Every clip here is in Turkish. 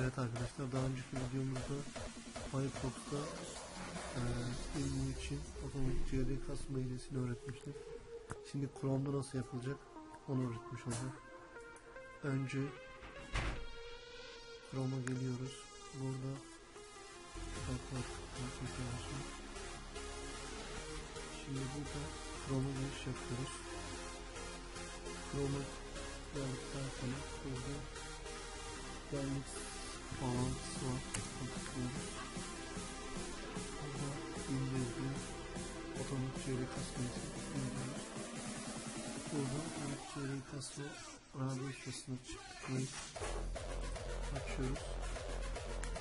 Evet arkadaşlar daha önceki videomuzda Firefox'ta e, ilmi için otomatik CD kasma hilesini öğretmiştik. Şimdi Chrome'da nasıl yapılacak onu öğretmiş olacak. Önce Chrome'a geliyoruz. Burada. Şimdi burada Chrome'a giriş yapıyoruz. Chrome'a geldikten sonra burada geldik bağlantısı var. Tıklıyoruz. Burada indirdi. Otomatik çeyrek kasmayı indiriyoruz. Burada otomatik çeyrek kasma radyo şifresini tıklayıp açıyoruz.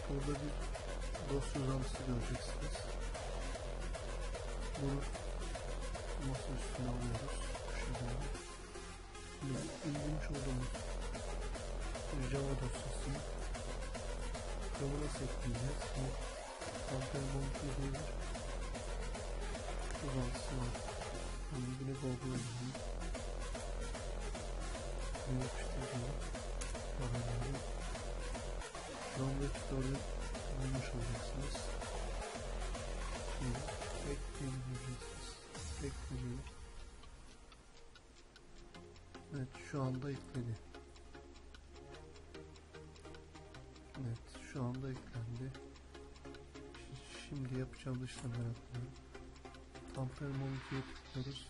Burada bir dosya uzantısı göreceksiniz. Bunu masa üstüne alıyoruz. Şuradan. Şimdi indirmiş olduğumuz Java dosyasını Chrome'a nasıl ekleyeceğiz? Bu Ampere diye bir uzantısı var. Yani yine Google'a gidiyor. Bunu yapıştıracağım. Chrome Web Store'u bulmuş olacaksınız. Şimdi ekleyelim diyeceksiniz. Ekleyelim. Evet şu anda ekledi. Şu anda eklendi. Şimdi yapacağımız işlemler yapıyorum. Tamper Monito'ya tıklıyoruz.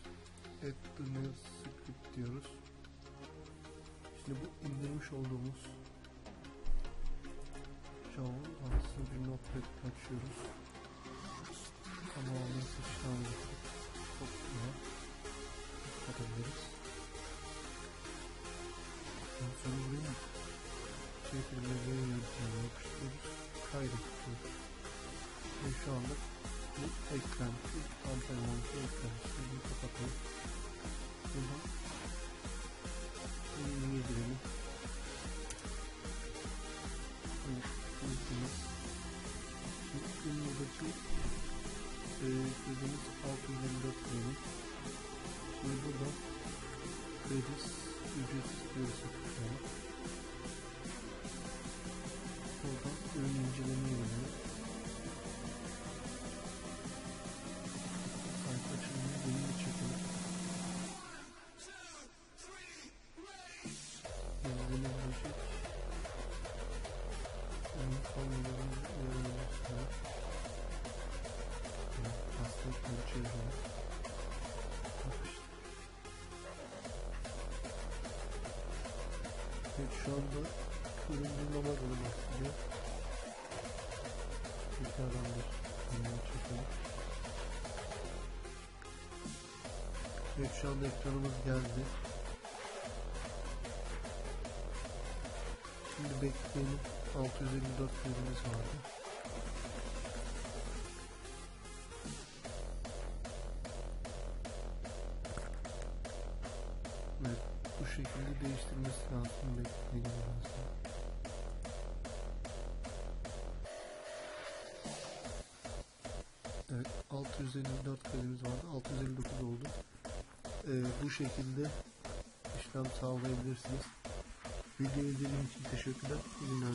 Add new script diyoruz. Şimdi bu indirmiş olduğumuz Java aslında bir notepad açıyoruz. Tamamını seçten şey kelimeleri yöntemine yapıştırıyoruz. Kaydediyoruz. Ve şu anda bu eklenti, antrenmansı eklentisi. Bunu kapatalım. Buradan menüye girelim. İlgimiz. Şimdi buradaki e, sözümüz 654 diyelim. Şimdi burada Redis ücretsiz kredisi tıklayalım. Ürün formuların uyarılmasını hastalıkları çevirelim. Yapıştır. Evet şu anda ürün bulmama bölümü başlıyor. Tekrardan bir ürünü çekelim. Evet şu anda ekranımız geldi. Şimdi bekleyelim. 654 ürünümüz vardı. Evet, bu şekilde değiştirmesi lazım. Bekleyelim biraz. Evet, 654 kalemiz vardı. 659 oldu. Ee, bu şekilde işlem sağlayabilirsiniz. Videoyu izlediğiniz için teşekkürler. İyi günler.